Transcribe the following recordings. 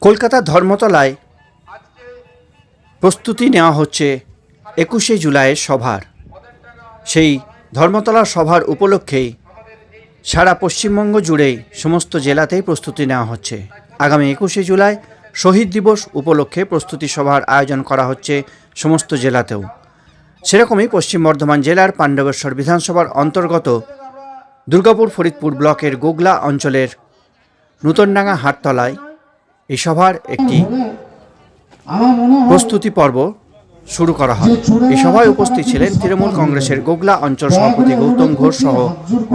কলকাতার ধর্মতলায় প্রস্তুতি নেওয়া হচ্ছে একুশে জুলাইয়ের সভার। সেই ধর্মতলা সভার উপলক্ষেই সারা পশ্চিমবঙ্গ জুড়েই সমস্ত জেলাতেই প্রস্তুতি নেওয়া হচ্ছে। আগামী একুশে জুলাই শহীদ দিবস উপলক্ষে প্রস্তুতি সভার আয়োজন করা হচ্ছে সমস্ত জেলাতেও। সেরকমই পশ্চিম বর্ধমান জেলার পাণ্ডবেশ্বর বিধানসভার অন্তর্গত দুর্গাপুর ফরিদপুর ব্লকের গোগলা অঞ্চলের নূতনডাঙ্গা হাটতলায় এই সভার একটি প্রস্তুতি পর্ব শুরু করা হয়। এই সভায় উপস্থিত ছিলেন তৃণমূল কংগ্রেসের গোগলা অঞ্চল সভাপতি গৌতম ঘোষ সহ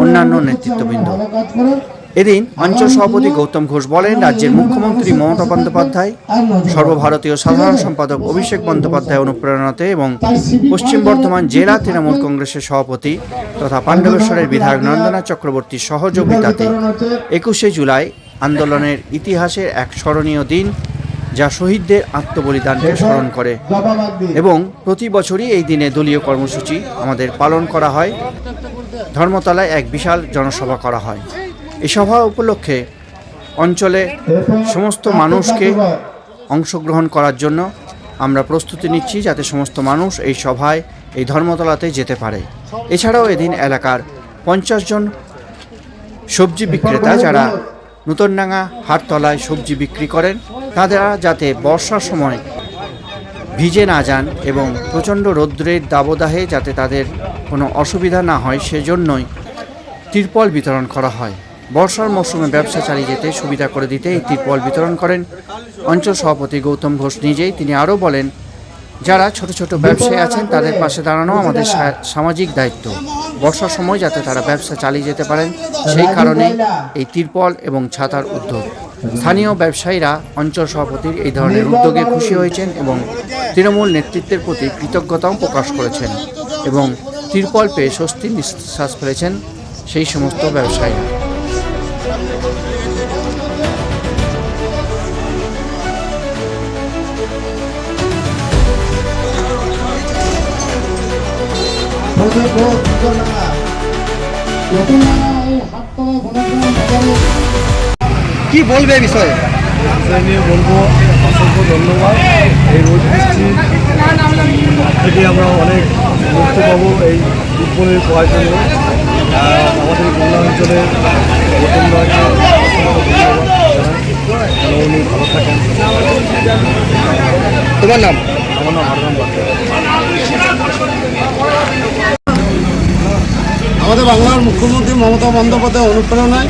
অন্যান্য নেতৃত্ববৃন্দ। এদিন অঞ্চল সভাপতি গৌতম ঘোষ বলেন, রাজ্যের মুখ্যমন্ত্রী মমতা বন্দ্যোপাধ্যায়, সর্বভারতীয় সাধারণ সম্পাদক অভিষেক বন্দ্যোপাধ্যায় অনুপ্রেরণাতে এবং পশ্চিম বর্ধমান জেলা তৃণমূল কংগ্রেসের সভাপতি তথা পাণ্ডবেশ্বরের বিধায়ক নন্দনা চক্রবর্তীর সহযোগিতাতে একুশে জুলাই আন্দোলনের ইতিহাসের এক স্মরণীয় দিন, যা শহীদদের আত্মবলিদানকে স্মরণ করে। এবং প্রতি বছরই এই দিনে দলীয় কর্মসূচি আমাদের পালন করা হয়। ধর্মতলায় এক বিশাল জনসভা করা হয়। এই সভা উপলক্ষে অঞ্চলে সমস্ত মানুষকে অংশগ্রহণ করার জন্য আমরা প্রস্তুতি নিচ্ছি, যাতে সমস্ত মানুষ এই সভায়, এই ধর্মতলাতে যেতে পারে। এছাড়াও এদিন এলাকার পঞ্চাশ জন সবজি বিক্রেতা যারা নূতনডাঙ্গা হাটতলায় সবজি বিক্রি করেন। তারা যাতে বর্ষার সময় ভিজে না যান এবং প্রচণ্ড রৌদ্রের দাবদাহে যাতে তাদের কোনো অসুবিধা না হয়, সেজন্যই তিরপল বিতরণ করা হয়। বর্ষার মৌসুমে ব্যবসা চালিয়ে যেতে সুবিধা করে দিতে এই তিরপল বিতরণ করেন। অঞ্চল সভাপতি গৌতম ঘোষ নিজেই তিনি আরও বলেন, যারা ছোট ছোট ব্যবসায়ী আছেন, তাদের পাশে দাঁড়ানো আমাদের সামাজিক দায়িত্ব। বর্ষার সময় যাতে তারা ব্যবসা চালিয়ে যেতে পারেন, সেই কারণে এই তিরপল এবং ছাতার উদ্যোগ। স্থানীয় ব্যবসায়ীরা অঞ্চল সভাপতির এই ধরনের উদ্যোগে খুশি হয়েছেন এবং তৃণমূল নেতৃত্বের প্রতি কৃতজ্ঞতাও প্রকাশ করেছেন এবং তিরপল পেয়ে স্বস্তি নিঃশ্বাস ফেলেছেন সেই সমস্ত ব্যবসায়ীরা। এই বাজারে কি বলবে এই বিষয়ে? নিয়ে বলব অসংখ্য ধন্যবাদ। এই রোদ বৃষ্টি থেকে আমরা অনেক মুক্তি পাবো এই ফুটবলের পাওয়ার জন্য আমাদের খুলনা অঞ্চলে উনি ভালো থাকেন। তোমার নাম? আমার নাম হারনাম বাচ্চা বাংলার মুখ্যমন্ত্রী মমতা বন্দ্যোপাধ্যায় অনুপ্রেরণায়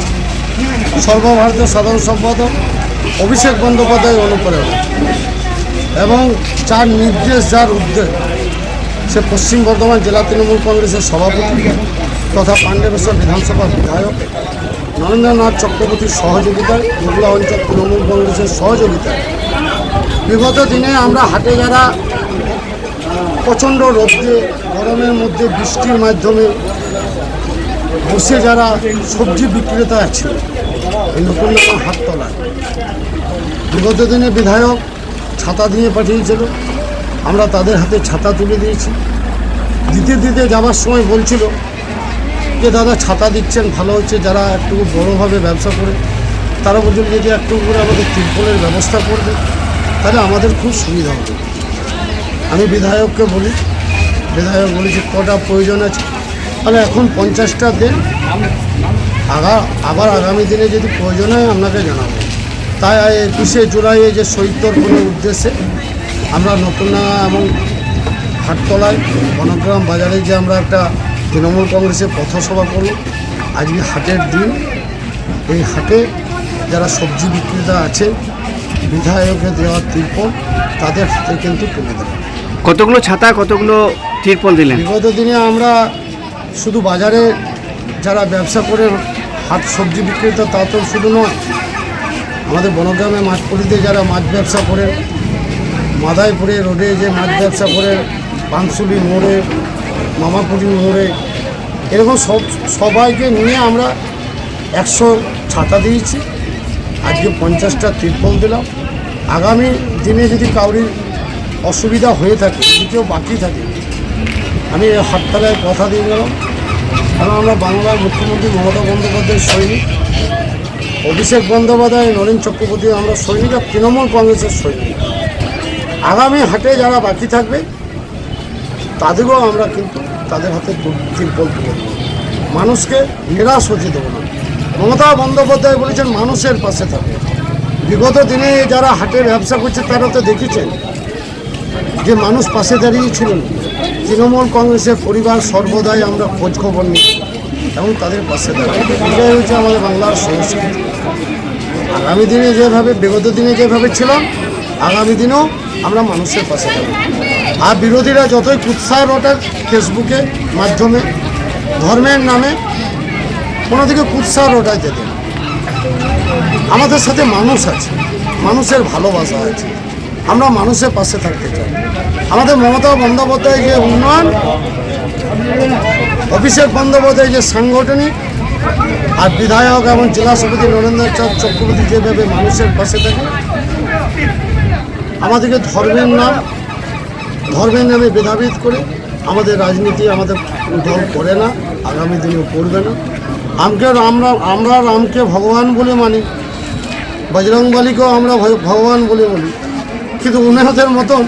সর্বভারতীয় সাধারণ সম্পাদক অভিষেক বন্দ্যোপাধ্যায় অনুপ্রেরণা এবং যার নির্দেশ, যার উদ্যোগ সে পশ্চিম বর্ধমান জেলা তৃণমূল কংগ্রেসের সভাপতি তথা পাণ্ডবেশ্বর বিধানসভার বিধায়ক, নরেন্দ্রনাথ চক্রবর্তীর সহযোগিতায়, মোগলা অঞ্চল তৃণমূল কংগ্রেসের সহযোগিতায়। বিগত দিনে আমরা হাটে যারা প্রচণ্ড রোদ্রে গরমের মধ্যে বৃষ্টির মাধ্যমে বসে যারা সবজি বিক্রেতা আছে, এই নতুন নতুন হাটতলায় বিগত দিনে বিধায়ক ছাতা দিয়ে পাঠিয়েছিল, আমরা তাদের হাতে ছাতা তুলে দিয়েছি। দিতে দিতে যাওয়ার সময় বলছিল যে, দাদা, ছাতা দিচ্ছেন, ভালো হচ্ছে, যারা একটু বড়োভাবে ব্যবসা করে, তারা বলছিল যদি একটু করে আমাদের তিরপলের ব্যবস্থা করবে, তাহলে আমাদের খুব সুবিধা হবে। আমি বিধায়ককে বলি, বিধায়ক বলেছি, কটা প্রয়োজন আছে? তাহলে এখন পঞ্চাশটা দিন আগা আবার আগামী দিনে যদি প্রয়োজন হয় আপনাকে জানাব। তাই একুশে জুলাইয়ে যে শহীদ তর্পণের উদ্দেশ্যে আমরা নতুন এবং হাটতলায় বনগ্রাম বাজারে যে আমরা একটা তৃণমূল কংগ্রেসের পথসভা করব আজকে হাটের দিন। এই হাটে যারা সবজি বিক্রেতা আছেন বিধায়কের দেওয়া তিরপল তাদের হাতে কিন্তু তুলে দেবে কতগুলো ছাতা কতগুলো তিরপল দিলেন? বিগত দিনে আমরা শুধু বাজারে যারা ব্যবসা করে হাট সবজি বিক্রেতা, তা তো শুধু নয়। আমাদের বনগ্রামে মাছপুরিতে যারা মাছ ব্যবসা করে, মাদাইপুরে রোডে যে মাছ ব্যবসা করে পানসুলি মোড়ে, মামাপুরি মোড়ে, এরকম সব, সবাইকে নিয়ে আমরা একশো ছাতা দিয়েছি। আজকে পঞ্চাশটা তিরপল দিলাম। আগামী দিনে যদি কাউরির অসুবিধা হয়ে থাকে, যদি কেউ বাকি থাকে, আমি এই হাটতলায় কথা দিয়ে গেলাম। কারণ আমরা বাংলার মুখ্যমন্ত্রী মমতা বন্দ্যোপাধ্যায়ের সৈনিক। অভিষেক বন্দ্যোপাধ্যায় নরেন চক্রবর্তী, আমরা সৈনিক আর তৃণমূল কংগ্রেসের সৈনিক। আগামী হাটে যারা বাকি থাকবে তাদেরও আমরা কিন্তু তাদের হাতে তিরপল তুলে দেবো। মানুষকে নিরাশ হতে দেবো না। মমতা বন্দ্যোপাধ্যায় বলেছেন, মানুষের পাশে থাকবে বিগত দিনে যারা হাটে ব্যবসা করছে, তারা তো দেখেছেন যে মানুষ পাশে দাঁড়িয়েছিলেন তৃণমূল কংগ্রেসের পরিবার সর্বদাই আমরা খোঁজখবর নিই এবং তাদের পাশে দাঁড়াই। এটাই হচ্ছে আমাদের বাংলার সংস্কৃতি। আগামী দিনে যেভাবে, বিগত দিনে যেভাবে ছিলাম, আগামী দিনেও আমরা মানুষের পাশে থাকব আর বিরোধীরা যতই কুৎসাহ ওঠার ফেসবুকে মাধ্যমে, ধর্মের নামে, কোনো দিকে কুৎসাহ ওঠাইতে দেন আমাদের সাথে মানুষ আছে, মানুষের ভালোবাসা আছে। আমরা মানুষের পাশে থাকতে চাই। আমাদের মমতা বন্দ্যোপাধ্যায় যে উন্নয়ন, অভিষেক বন্দ্যোপাধ্যায় যে সাংগঠনিক, আর বিধায়ক এবং জেলা সভাপতি নরেন্দ্র চাঁদ চক্রবর্তী যেভাবে মানুষের পাশে থাকে, আমাদেরকে ধর্মের নাম, ধর্মের নামে ভেদাভেদ করে আমাদের রাজনীতি আমাদের দল করে না, আগামী দিনেও করবে না। আমকে আমরা আমরা রামকে ভগবান বলে মানি, বজরংবলীকেও আমরা ভগবান বলে বলি কিন্তু উন্নয়নের মতন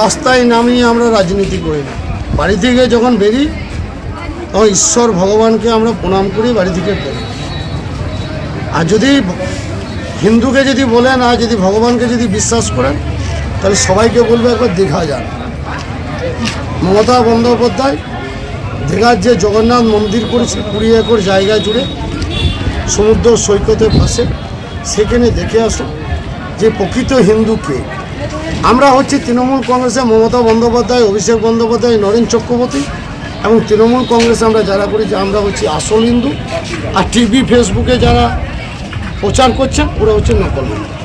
রাস্তায় নামিয়ে আমরা রাজনীতি করি না। বাড়ি থেকে যখন বেরিয়ে তখন ঈশ্বর ভগবানকে আমরা প্রণাম করি, বাড়ি থেকে বেরি আর যদি হিন্দুকে যদি বলেন, আর যদি ভগবানকে যদি বিশ্বাস করেন, তাহলে সবাইকে বলবে একবার দীঘা যান। মমতা বন্দ্যোপাধ্যায় দীঘার যে জগন্নাথ মন্দির করেছে, কুড়ি একর জায়গা জুড়ে সমুদ্র সৈকতের পাশে, সেখানে দেখে আসুন যে প্রকৃত হিন্দু কে। আমরা হচ্ছি তৃণমূল কংগ্রেসে মমতা বন্দ্যোপাধ্যায়, অভিষেক বন্দ্যোপাধ্যায়, নরেন চক্রবর্তী এবং তৃণমূল কংগ্রেস আমরা যারা করি যে আমরা হচ্ছি আসল হিন্দু। আর টিভি, ফেসবুকে যারা প্রচার করছেন, ওরা হচ্ছে নকল হিন্দু।